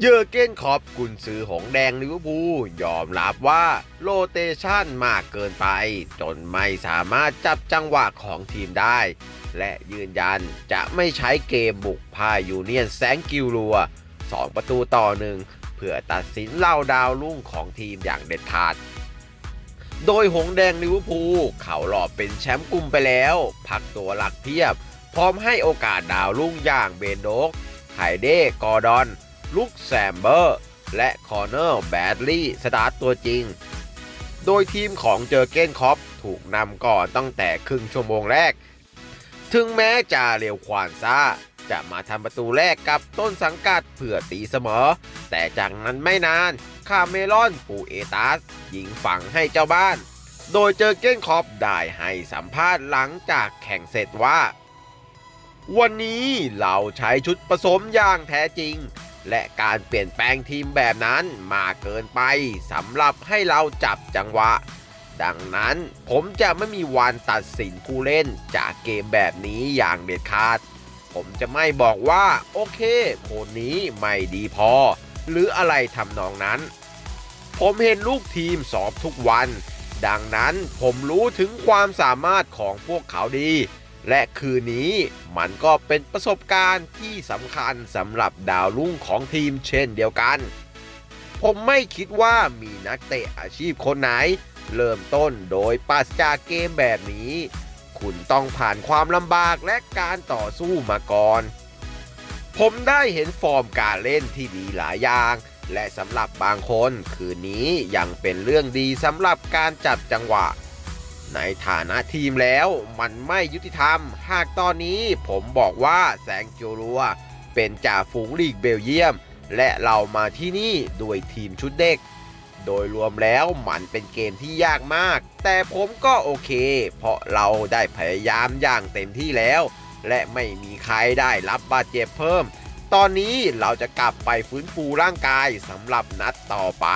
เยอร์เก้นคอปกุนซือของแดงลิเวอร์พูลยอมรับว่าโรเตชันมากเกินไป จนไม่สามารถจับจังหวะของทีมได้ และยืนยันจะไม่ใช้เกมบุกพายูเนียนแซงกิวลัว 2 ประตูต่อหนึ่งเพื่อตัดสินเหล่าดาวรุ่งของทีมอย่างเด็ดขาด โดยหงแดงลิเวอร์พูลเขาหลอบเป็นแชมป์กลุ่มไปแล้ว พักตัวหลักเพียบ พร้อมให้โอกาสดาวรุ่งอย่างเบนโดกไฮเดกอร์ดอน ลุกแซมเบอร์ และคอร์เนอร์แบดลี่สตาร์ตตัวจริง โดยทีมของเจอเกนคอปถูกนำก่อนตั้งแต่ครึ่งชั่วโมงแรก ถึงแม้จะเร็วควานซ่าจะมาทำประตูแรกกับต้นสังกัดเพื่อตีเสมอ แต่จากนั้นไม่นานคาเมลอนปูเอตัสยิงฝังให้เจ้าบ้าน โดยเจอเก้นคอปได้ให้สัมภาษณ์หลังจากแข่งเสร็จว่า วันนี้เราใช้ชุดผสมอย่างแท้จริง และการเปลี่ยนแปลงทีมแบบนั้นมากเกินไปสำหรับให้เราจับจังหวะ ดังนั้นผมจะไม่มีวันตัดสินผู้เล่นจากเกมแบบนี้อย่างเด็ดขาด ผมจะไม่บอกว่าโอเคคนนี้ไม่ดีพอ หรืออะไรทำนองนั้น ผมเห็นลูกทีมสอบทุกวัน ดังนั้นผมรู้ถึงความสามารถของพวกเขาดี และคืนนี้มันก็เป็นประสบการณ์ที่สำคัญสำหรับดาวรุ่งของทีมเช่นเดียวกัน ผมไม่คิดว่ามีนักเตะอาชีพคนไหน เริ่มต้นโดยปราศจากเกมแบบนี้ คุณต้องผ่านความลำบากและการต่อสู้มาก่อน ผมได้เห็นฟอร์มการเล่นที่ดีหลายอย่าง และสำหรับบางคนคืนนี้ยังเป็นเรื่องดีสำหรับการจับจังหวะ ในฐานะทีมแล้วมันไม่ยุติธรรม หากตอนนี้ผมบอกว่าแสงโจรัว เป็นจ่าฝูงลีกเบลเยียม และเรามาที่นี่ด้วยทีมชุดเด็ก โดยรวมแล้วมันเป็นเกมที่ยากมาก แต่ผมก็โอเค เพราะเราได้พยายามอย่างเต็มที่แล้ว และไม่มีใครได้รับบาดเจ็บเพิ่ม ตอนนี้เราจะกลับไปฟื้นฟูร่างกายสำหรับนัดต่อไป